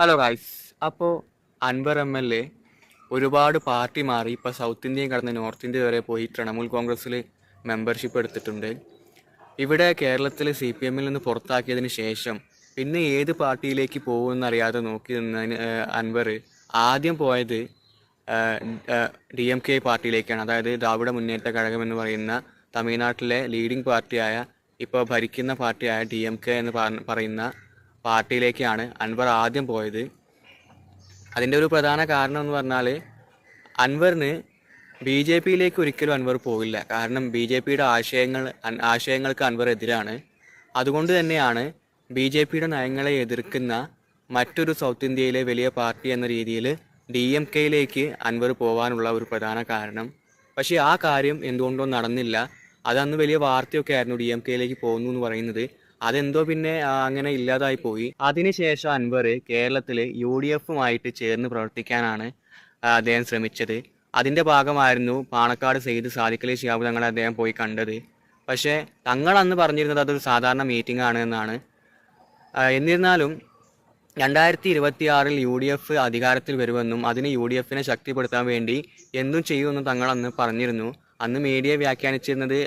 Hello guys അപ്പോൾ Anvar M L A ഒരുപാട് party മാറി. ഇപ്പോൾ സൗത്ത് ഇന്ത്യയും കടന്ന് നോർത്ത് ഇന്ത്യ വരെ പോയി തൃണമൂൽ കോൺഗ്രസ്സിൽ മെമ്പർഷിപ്പ് എടുത്തിട്ടുണ്ട്. ഇവിടെ കേരളത്തിൽ സി പി എമ്മിൽ നിന്ന് പുറത്താക്കിയതിന് ശേഷം പിന്നെ ഏത് പാർട്ടിയിലേക്ക് പോകുമെന്നറിയാതെ നോക്കി നിന്നതിന് അൻവർ ആദ്യം പോയത് ഡി എം കെ പാർട്ടിയിലേക്കാണ്. അതായത് ദ്രാവിഡ മുന്നേറ്റ കഴകം എന്ന് പറയുന്ന തമിഴ്നാട്ടിലെ ലീഡിംഗ് പാർട്ടിയായ ഇപ്പോൾ ഭരിക്കുന്ന പാർട്ടിയായ ഡി എം കെ എന്ന് പറയുന്ന പാർട്ടിയിലേക്കാണ് അൻവർ ആദ്യം പോയത്. അതിന്റെ ഒരു പ്രധാന കാരണം എന്ന് പറഞ്ഞാൽ അൻവറിന് ബി ജെ പിയിലേക്ക് ഒരിക്കലും അൻവർ പോവില്ല കാരണം ബി ജെ പിയുടെ ആശയങ്ങൾ ആശയങ്ങൾക്ക് അൻവർ എതിരാണ്. അതുകൊണ്ട് തന്നെയാണ് ബി ജെ പിയുടെ നയങ്ങളെ എതിർക്കുന്ന മറ്റൊരു സൗത്ത് ഇന്ത്യയിലെ വലിയ പാർട്ടി എന്ന രീതിയിൽ ഡി എം കെയിലേക്ക് അൻവർ പോകാനുള്ള ഒരു പ്രധാന കാരണം. പക്ഷേ ആ കാര്യം എന്തുകൊണ്ടോ നടന്നില്ല. അതന്ന് വലിയ വാർത്തയൊക്കെ ആയിരുന്നു ഡി എം കെയിലേക്ക് പോകുന്നു എന്ന് പറയുന്നത്. അതെന്തോ പിന്നെ അങ്ങനെ ഇല്ലാതായി പോയി. അതിനുശേഷം അൻവർ കേരളത്തിൽ യു ഡി എഫുമായിട്ട് ചേർന്ന് പ്രവർത്തിക്കാനാണ് അദ്ദേഹം ശ്രമിച്ചത്. അതിന്റെ ഭാഗമായിരുന്നു പാണക്കാട് സെയ്ദ് സാദിഖലി ശിഹാബ് തങ്ങളെ അദ്ദേഹം പോയി കണ്ടത്. പക്ഷേ തങ്ങൾ അന്ന് പറഞ്ഞിരുന്നത് അതൊരു സാധാരണ മീറ്റിംഗ് ആണ് എന്നാണ്. എന്നിരുന്നാലും രണ്ടായിരത്തി ഇരുപത്തി ആറിൽ യു ഡി എഫ് അധികാരത്തിൽ വരുമെന്നും അതിന് യു ഡി എഫിനെ ശക്തിപ്പെടുത്താൻ വേണ്ടി എന്തും ചെയ്യുമെന്നും തങ്ങൾ അന്ന് പറഞ്ഞിരുന്നു. അന്ന് മീഡിയ വ്യാഖ്യാനിച്ചിരുന്നത്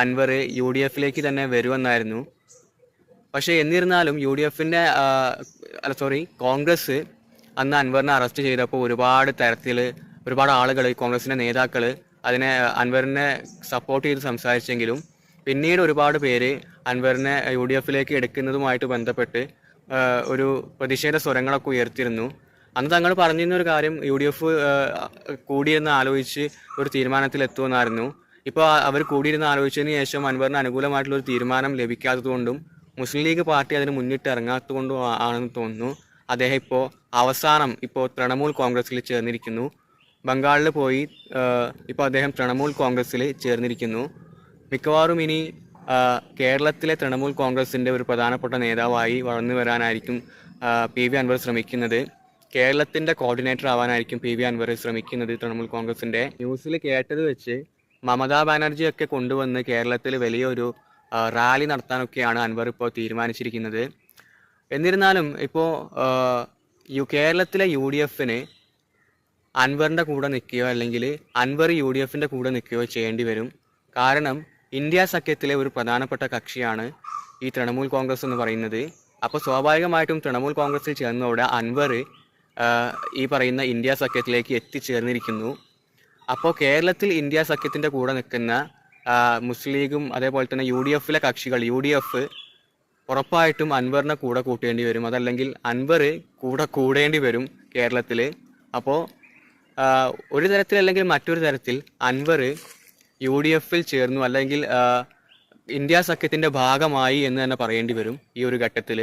അൻവർ യു ഡി എഫിലേക്ക് തന്നെ വരുമെന്നായിരുന്നു. പക്ഷേ എന്നിരുന്നാലും യു ഡി എഫിന്റെ അല്ല സോറി കോൺഗ്രസ് അന്ന് അൻവറിനെ അറസ്റ്റ് ചെയ്തപ്പോൾ ഒരുപാട് തരത്തിൽ ഒരുപാട് ആളുകൾ കോൺഗ്രസിന്റെ നേതാക്കൾ അതിനെ അൻവറിനെ സപ്പോർട്ട് ചെയ്ത് സംസാരിച്ചെങ്കിലും പിന്നീട് ഒരുപാട് പേര് അൻവറിനെ യു ഡി എഫിലേക്ക് എടുക്കുന്നതുമായിട്ട് ബന്ധപ്പെട്ട് ഒരു പ്രതിഷേധ സ്വരങ്ങളൊക്കെ ഉയർത്തിയിരുന്നു. അന്ന് തങ്ങൾ പറഞ്ഞിരുന്ന ഒരു കാര്യം യു ഡി എഫ് കൂടിയെന്ന് ആലോചിച്ച് ഒരു തീരുമാനത്തിൽ എത്തുമെന്നായിരുന്നു ഇപ്പോൾ അവർ കൂടിയിരുന്ന് ആലോചിച്ചതിന് ശേഷം അൻവറിന് അനുകൂലമായിട്ടുള്ള ഒരു തീരുമാനം ലഭിക്കാത്തതുകൊണ്ടും മുസ്ലിം ലീഗ് പാർട്ടി അതിന് മുന്നിട്ട് ഇറങ്ങാത്തതുകൊണ്ടും ആണെന്ന് തോന്നുന്നു. അദ്ദേഹം ഇപ്പോൾ അവസാനം ഇപ്പോൾ തൃണമൂൽ കോൺഗ്രസ്സിൽ ചേർന്നിരിക്കുന്നു. ബംഗാളിൽ പോയി ഇപ്പോൾ അദ്ദേഹം തൃണമൂൽ കോൺഗ്രസ്സിൽ ചേർന്നിരിക്കുന്നു. മിക്കവാറും ഇനി കേരളത്തിലെ തൃണമൂൽ കോൺഗ്രസിന്റെ ഒരു പ്രധാനപ്പെട്ട നേതാവായി വളർന്നു വരാനായിരിക്കും പി വി അൻവർ ശ്രമിക്കുന്നത്. കേരളത്തിന്റെ കോർഡിനേറ്റർ ആവാനായിരിക്കും പി വി അൻവർ ശ്രമിക്കുന്നത് തൃണമൂൽ കോൺഗ്രസിന്റെ ന്യൂസിൽ കേട്ടത് വെച്ച് മമതാ ബാനർജിയൊക്കെ കൊണ്ടുവന്ന് കേരളത്തിൽ വലിയൊരു റാലി നടത്താനൊക്കെയാണ് അൻവർ ഇപ്പോൾ തീരുമാനിച്ചിരിക്കുന്നത്. എന്നിരുന്നാലും ഇപ്പോൾ യു കേരളത്തിലെ യു ഡി എഫിന് അൻവറിന്റെ കൂടെ നിൽക്കുകയോ അല്ലെങ്കിൽ അൻവർ യു ഡി എഫിന്റെ കൂടെ നിൽക്കുകയോ ചെയ്യേണ്ടി വരും. കാരണം ഇന്ത്യ സഖ്യത്തിലെ ഒരു പ്രധാനപ്പെട്ട കക്ഷിയാണ് ഈ തൃണമൂൽ കോൺഗ്രസ് എന്ന് പറയുന്നത്. അപ്പോൾ സ്വാഭാവികമായിട്ടും തൃണമൂൽ കോൺഗ്രസിൽ ചേർന്നതോടെ അൻവർ ഈ പറയുന്ന ഇന്ത്യ സഖ്യത്തിലേക്ക് എത്തിച്ചേർന്നിരിക്കുന്നു. അപ്പോൾ കേരളത്തിൽ ഇന്ത്യ സഖ്യത്തിന്റെ കൂടെ നിൽക്കുന്ന മുസ്ലിം ലീഗും അതേപോലെ തന്നെ യു ഡി എഫിലെ കക്ഷികൾ യു ഡി എഫ് ഉറപ്പായിട്ടും അൻവറിനെ കൂടെ കൂട്ടേണ്ടി വരും. അതല്ലെങ്കിൽ അൻവർ കൂടെ കൂടേണ്ടി വരും കേരളത്തിൽ അപ്പോൾ ഒരു തരത്തിൽ അല്ലെങ്കിൽ മറ്റൊരു തരത്തിൽ അൻവർ യു ഡി എഫിൽ ചേർന്നു അല്ലെങ്കിൽ ഇന്ത്യ സഖ്യത്തിന്റെ ഭാഗമായി എന്ന് തന്നെ പറയേണ്ടി വരും ഈ ഒരു ഘട്ടത്തിൽ